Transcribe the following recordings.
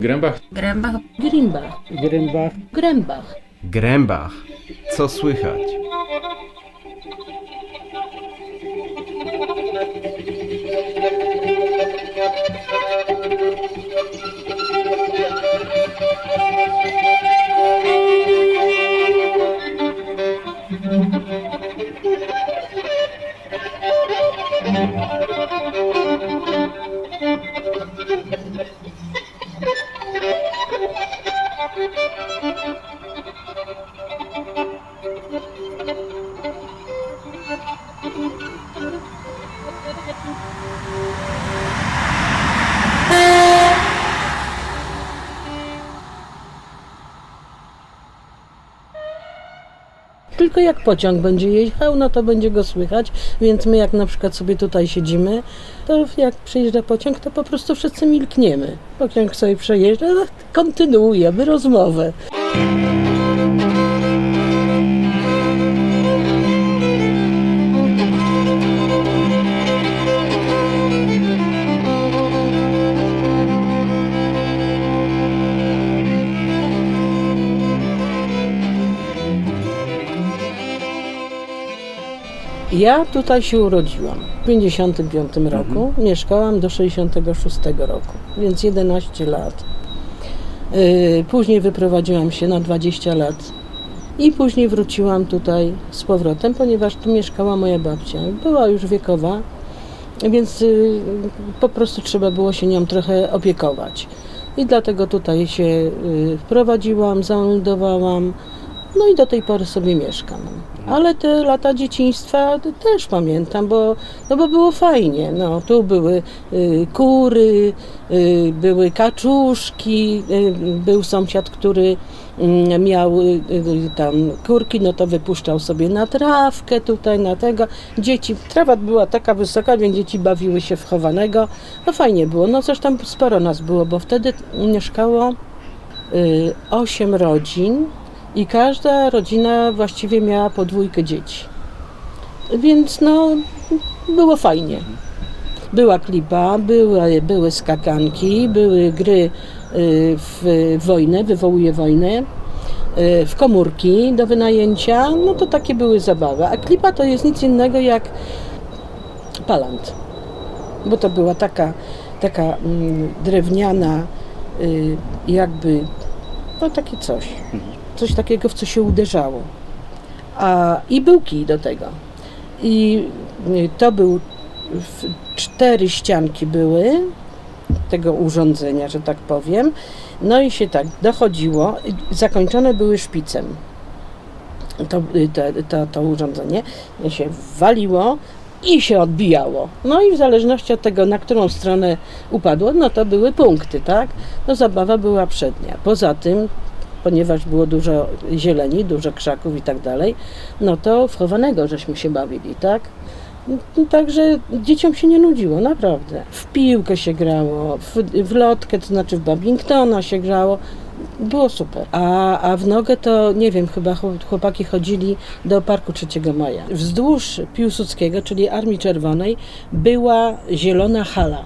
Grębach Grębach, Grimbach, Grębach. Grębach. Grębach. Co słychać? Tylko jak pociąg będzie jechał, no to będzie go słychać, więc my jak na przykład sobie tutaj siedzimy, to jak przyjeżdża pociąg, to po prostu wszyscy milkniemy. Pociąg sobie przejeżdża, no, kontynuujemy rozmowę. Ja tutaj się urodziłam w 55 roku, mieszkałam do 66 roku, więc 11 lat. Yy, Później wyprowadziłam się na 20 lat i później wróciłam tutaj z powrotem, ponieważ tu mieszkała moja babcia. Była już wiekowa, więc yy, po prostu trzeba było się nią trochę opiekować. I dlatego tutaj się yy, wprowadziłam, zameldowałam, no i do tej pory sobie mieszkam. Ale te lata dzieciństwa też pamiętam, bo, no bo było fajnie. No, tu były y, kury, y, były kaczuszki, y, był sąsiad, który y, miał y, tam kurki, no to wypuszczał sobie na trawkę tutaj, na tego. Dzieci, trawa była taka wysoka, więc dzieci bawiły się w chowanego. No fajnie było. No zresztą sporo nas było, bo wtedy mieszkało y, osiem rodzin i każda rodzina właściwie miała po dwójkę dzieci. Więc no, było fajnie. Była klipa, były, były skakanki, były gry y, w wojnę, wywołuje wojnę, y, w komórki do wynajęcia, no to takie były zabawy. A klipa to jest nic innego jak palant. Bo to była taka, taka mm, drewniana, y, jakby, no takie coś coś takiego, w co się uderzało. A, I był kij do tego. I y, to był, cztery ścianki były tego urządzenia, że tak powiem. No i się tak dochodziło, zakończone były szpicem. To, y, to, to, to urządzenie się waliło i się odbijało. No i w zależności od tego, na którą stronę upadło, no to były punkty, tak? No zabawa była przednia. Poza tym ponieważ było dużo zieleni, dużo krzaków i tak dalej, no to w chowanego żeśmy się bawili, tak? No, Także dzieciom się nie nudziło, naprawdę. W piłkę się grało, w, w lotkę, to znaczy w badmintona się grało. Było super. A, a w nogę to, nie wiem, chyba chłop- chłopaki chodzili do Parku 3 Maja. Wzdłuż Piłsudskiego, czyli Armii Czerwonej, była zielona hala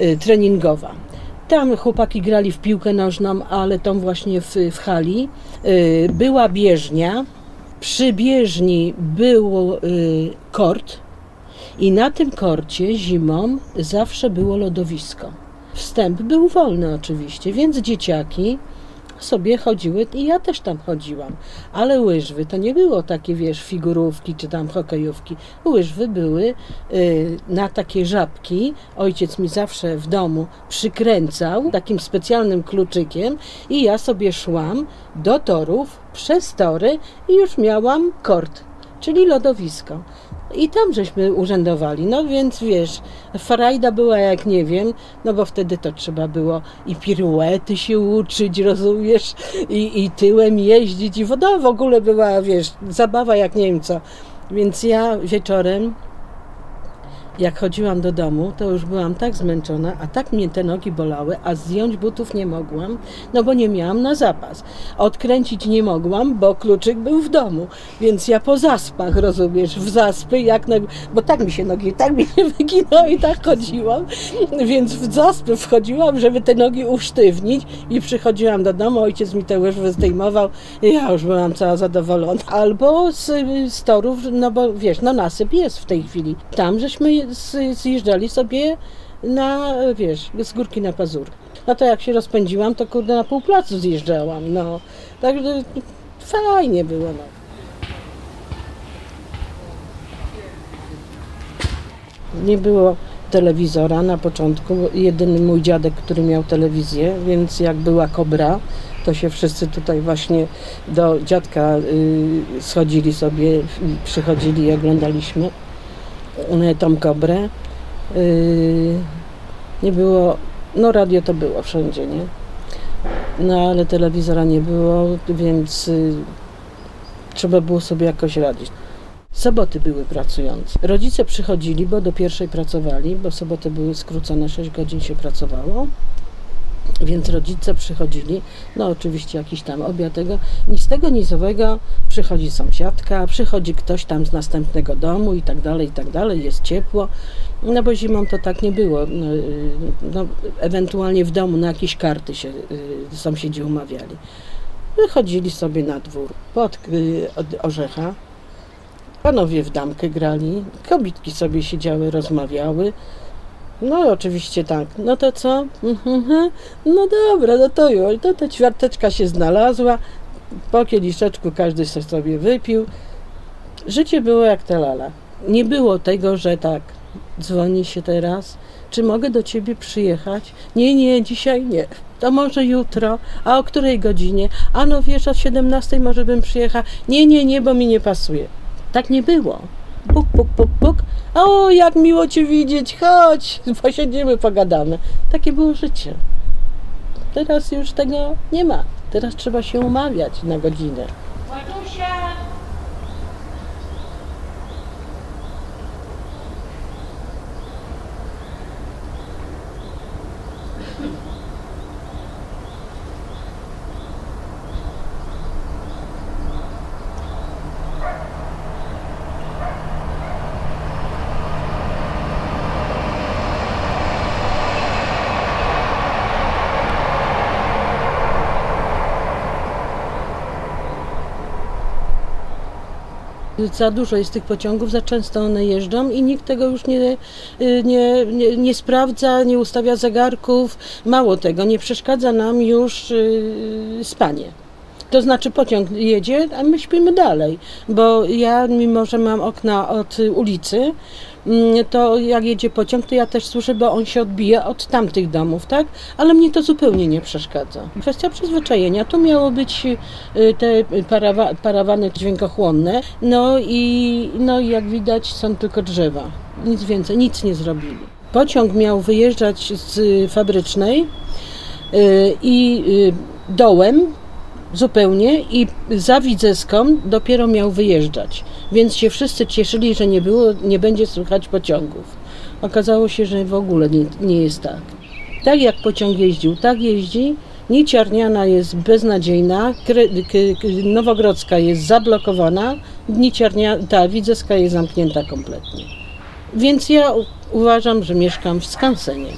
y, treningowa. Tam chłopaki grali w piłkę nożną, ale tam właśnie w, w hali. Y, Była bieżnia, przy bieżni był y, kort i na tym korcie zimą zawsze było lodowisko. Wstęp był wolny oczywiście, więc dzieciaki sobie chodziły i ja też tam chodziłam. Ale łyżwy to nie było takie, wiesz, figurówki czy tam hokejówki. Łyżwy były y, na takie żabki. Ojciec mi zawsze w domu przykręcał takim specjalnym kluczykiem i ja sobie szłam do torów, przez tory i już miałam kort, czyli lodowisko. I tam żeśmy urzędowali, no więc wiesz, frajda była jak nie wiem, no bo wtedy to trzeba było i piruety się uczyć, rozumiesz, i, i tyłem jeździć i woda w ogóle była, wiesz, zabawa jak nie wiem co. Więc ja wieczorem Jak chodziłam do domu, to już byłam tak zmęczona, a tak mnie te nogi bolały, a zdjąć butów nie mogłam, no bo nie miałam na zapas. Odkręcić nie mogłam, bo kluczyk był w domu. Więc ja po zaspach, rozumiesz, w zaspy, jak na, bo tak mi się nogi, tak mi się wyginały i tak chodziłam. Więc w zaspy wchodziłam, żeby te nogi usztywnić i przychodziłam do domu, ojciec mi te łyżwy zdejmował ja już byłam cała zadowolona. Albo z, z torów, no bo wiesz, no nasyp jest w tej chwili. Tam żeśmy zjeżdżali sobie na, wiesz, z górki na pazur. No to jak się rozpędziłam, to kurde na pół placu zjeżdżałam, no. Także fajnie było, no. Nie było telewizora na początku. Jedyny mój dziadek, który miał telewizję, więc jak była kobra, to się wszyscy tutaj właśnie do dziadka y, schodzili sobie, przychodzili i oglądaliśmy y, tą kobrę. Y, nie było, no radio to było wszędzie, nie? No ale telewizora nie było, więc y, trzeba było sobie jakoś radzić. Soboty były pracujące. Rodzice przychodzili, bo do pierwszej pracowali, bo soboty były skrócone, 6 godzin się pracowało. Więc rodzice przychodzili, no oczywiście jakiś tam obiad tego, ni z tego, ni z owego przychodzi sąsiadka, przychodzi ktoś tam z następnego domu i tak dalej, i tak dalej, jest ciepło. No bo zimą to tak nie było. No, y, no, ewentualnie w domu na jakieś karty się y, sąsiedzi umawiali. Wychodzili sobie na dwór pod y, orzecha, Panowie w damkę grali, kobietki sobie siedziały, rozmawiały. No oczywiście tak, no to co? Mhm, No dobra, no to już, no to ćwiarteczka się znalazła, po kieliszeczku każdy sobie wypił. Życie było jak ta lala. Nie było tego, że tak, dzwoni się teraz, czy mogę do ciebie przyjechać? Nie, nie, dzisiaj nie. To może jutro, a o której godzinie? A no wiesz, o 17 może bym przyjechał. Nie, nie, nie, bo mi nie pasuje. Tak nie było. Puk, puk, puk, puk. O, jak miło Cię widzieć, chodź, posiedzimy, pogadamy. Takie było życie. Teraz już tego nie ma. Teraz trzeba się umawiać na godzinę. Za dużo jest tych pociągów, za często one jeżdżą i nikt tego już nie, y, nie, nie, nie sprawdza, nie ustawia zegarków. Mało tego, nie przeszkadza nam już y, spanie. To znaczy pociąg jedzie, a my śpimy dalej, bo ja mimo, że mam okna od ulicy, mm, to jak jedzie pociąg, to ja też słyszę, bo on się odbija od tamtych domów, tak? Ale mnie to zupełnie nie przeszkadza. Kwestia przyzwyczajenia. Tu miało być y, te parawa, parawany dźwiękochłonne, no i no jak widać są tylko drzewa. Nic więcej, nic nie zrobili. Pociąg miał wyjeżdżać z fabrycznej y, i y, dołem zupełnie i za Widzeską dopiero miał wyjeżdżać. Więc się wszyscy cieszyli, że nie, było, nie będzie słychać pociągów. Okazało się, że w ogóle nie, nie jest tak. Tak jak pociąg jeździł, tak jeździ. Niciarniana jest beznadziejna, Kre, Nowogrodzka jest zablokowana, Niciarnia, ta Widzeska jest zamknięta kompletnie. Więc ja uważam, że mieszkam w skansenie.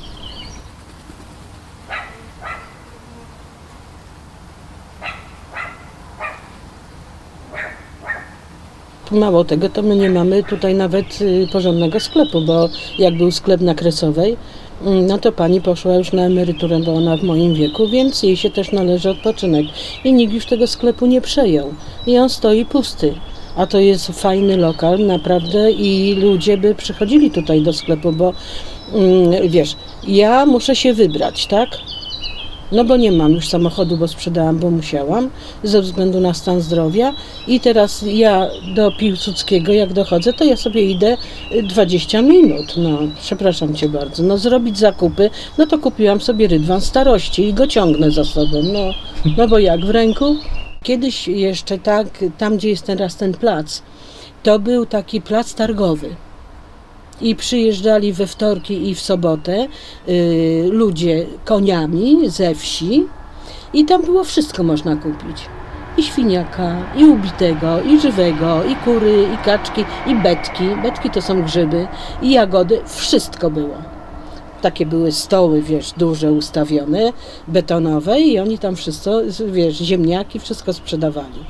Mało tego, to my nie mamy tutaj nawet y, porządnego sklepu, bo jak był sklep na Kresowej, mm, no to pani poszła już na emeryturę, bo ona w moim wieku, więc jej się też należy odpoczynek. I nikt już tego sklepu nie przejął. I on stoi pusty. A to jest fajny lokal, naprawdę, i ludzie by przychodzili tutaj do sklepu, bo mm, wiesz, ja muszę się wybrać, tak? No bo nie mam już samochodu, bo sprzedałam, bo musiałam, ze względu na stan zdrowia. I teraz ja do Piłsudskiego, jak dochodzę, to ja sobie idę y, 20 minut. No, przepraszam cię bardzo. No, zrobić zakupy, no to kupiłam sobie rydwan starości i go ciągnę za sobą. No, no bo jak w ręku? Kiedyś jeszcze tak, tam gdzie jest teraz ten plac, to był taki plac targowy. I przyjeżdżali we wtorki i w sobotę y, ludzie koniami ze wsi i tam było wszystko można kupić. I świniaka, i ubitego, i żywego, i kury, i kaczki, i betki. Betki to są grzyby, i jagody. Wszystko było. Takie były stoły, wiesz, duże ustawione, betonowe i oni tam wszystko, wiesz, ziemniaki, wszystko sprzedawali.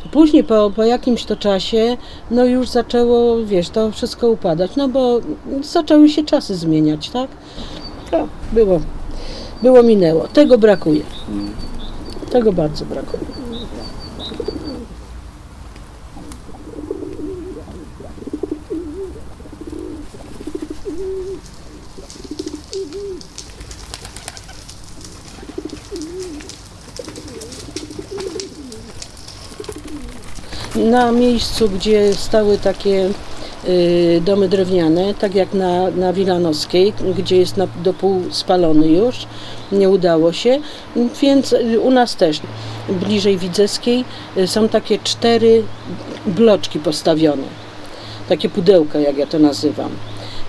Później po, po jakimś to czasie, no już zaczęło, wiesz, to wszystko upadać, no bo zaczęły się czasy zmieniać, tak? To było, było minęło. Tego brakuje. Tego bardzo brakuje. Na miejscu, gdzie stały takie y, domy drewniane, tak jak na, na Wilanowskiej, gdzie jest na, do pół spalony już, nie udało się, więc u nas też, bliżej Widzeskiej, y, są takie cztery bloczki postawione, takie pudełka, jak ja to nazywam.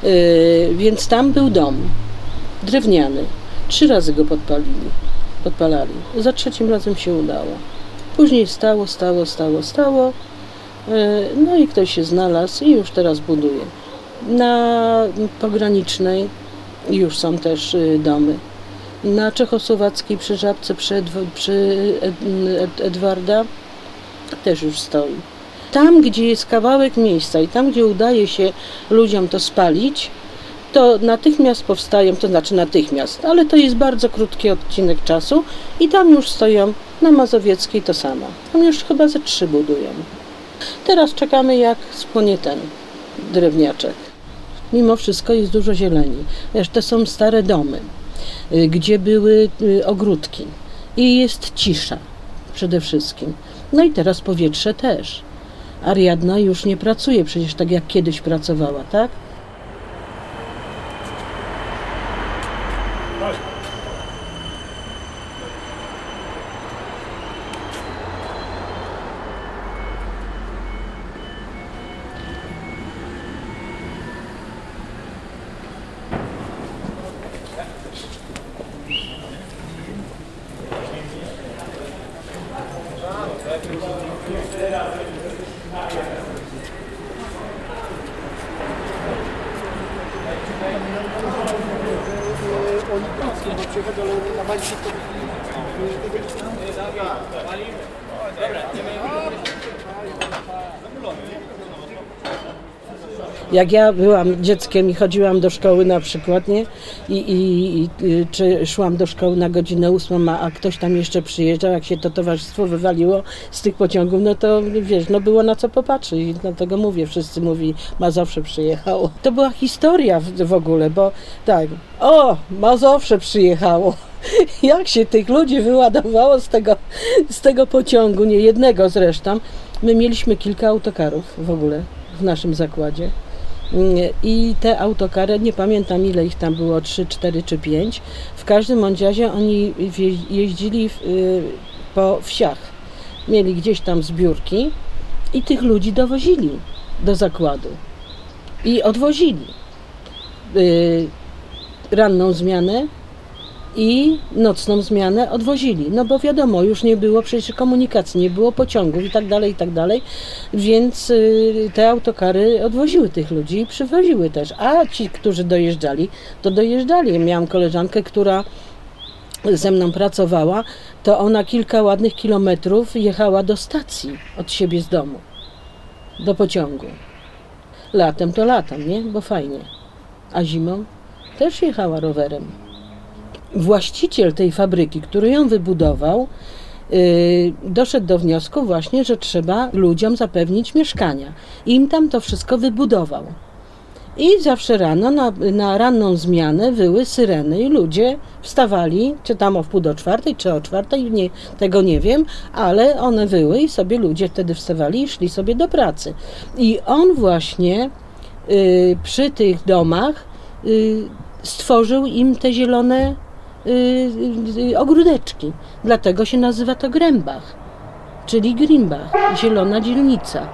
Y, więc tam był dom drewniany. Trzy razy go podpalili, podpalali. Za trzecim razem się udało. Później stało, stało, stało, stało. E, No i ktoś się znalazł i już teraz buduje. Na pogranicznej już są też y, domy. Na czechosłowackiej przy Żabce, przy, przy Ed- Ed- Edwarda też już stoi. Tam, gdzie jest kawałek miejsca i tam, gdzie udaje się ludziom to spalić, to natychmiast powstają, to znaczy natychmiast, ale to jest bardzo krótki odcinek czasu i tam już stoją na Mazowieckiej to samo. Tam już chyba ze trzy budują. Teraz czekamy jak spłonie ten drewniaczek. Mimo wszystko jest dużo zieleni. Wiesz, to są stare domy, y, gdzie były y, ogródki i jest cisza przede wszystkim. No i teraz powietrze też. Ariadna już nie pracuje przecież tak jak kiedyś pracowała, tak? Jak ja byłam dzieckiem i chodziłam do szkoły na przykład, nie? I, i, i y, czy szłam do szkoły na godzinę ósmą, a, a ktoś tam jeszcze przyjeżdżał, jak się to towarzystwo wywaliło z tych pociągów, no to wiesz, no było na co popatrzeć. I dlatego mówię, wszyscy mówi, Mazowsze przyjechało. To była historia w, w ogóle, bo tak, o, Mazowsze przyjechało. Jak się tych ludzi wyładowało z tego, z tego pociągu, nie jednego zresztą. My mieliśmy kilka autokarów w ogóle w naszym zakładzie. I te autokary, nie pamiętam ile ich tam było, 3, 4 czy 5. W każdym bądź razie oni jeździli w- y, po wsiach. Mieli gdzieś tam zbiórki i tych ludzi dowozili do zakładu. I odwozili. Y, Ranną zmianę i nocną zmianę odwozili. No bo wiadomo, już nie było przecież komunikacji, nie było pociągów i tak dalej, i tak dalej, więc y, te autokary odwoziły tych ludzi i przywoziły też. A ci, którzy dojeżdżali, to dojeżdżali. Miałam koleżankę, która ze mną pracowała, to ona kilka ładnych kilometrów jechała do stacji od siebie z domu, do pociągu. Latem to latem, nie? Bo fajnie. A zimą też jechała rowerem właściciel tej fabryki, który ją wybudował, yy, doszedł do wniosku właśnie, że trzeba ludziom zapewnić mieszkania. I im tam to wszystko wybudował. I zawsze rano, na, na ranną zmianę wyły syreny i ludzie wstawali, czy tam o wpół do czwartej, czy o czwartej, nie, tego nie wiem, ale one wyły i sobie ludzie wtedy wstawali i szli sobie do pracy. I on właśnie y, przy tych domach y, stworzył im te zielone y, y, ogródeczki. Dlatego się nazywa to Grębach, czyli Grimbach, zielona dzielnica.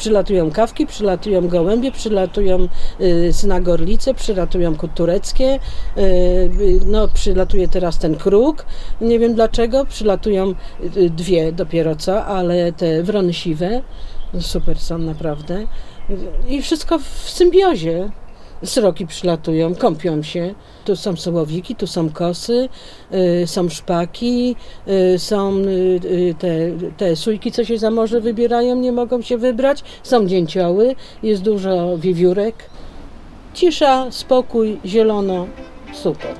Przylatują kawki, przylatują gołębie, przylatują y, synagorlice, przylatują tureckie, y, y, no przylatuje teraz ten kruk, nie wiem dlaczego, przylatują dwie dopiero co, ale te wrony siwe, super są naprawdę. I wszystko w symbiozie. Sroki przylatują, kąpią się. Tu są sołowiki, tu są kosy, y, są szpaki, y, są y, y, te, te sójki, co się za morze wybierają, nie mogą się wybrać. Są dzięcioły, jest dużo wiewiórek. Cisza, spokój, zielono, super.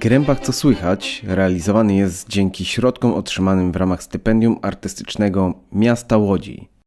Grębach Co Słychać realizowany jest dzięki środkom otrzymanym w ramach stypendium artystycznego Miasta Łodzi.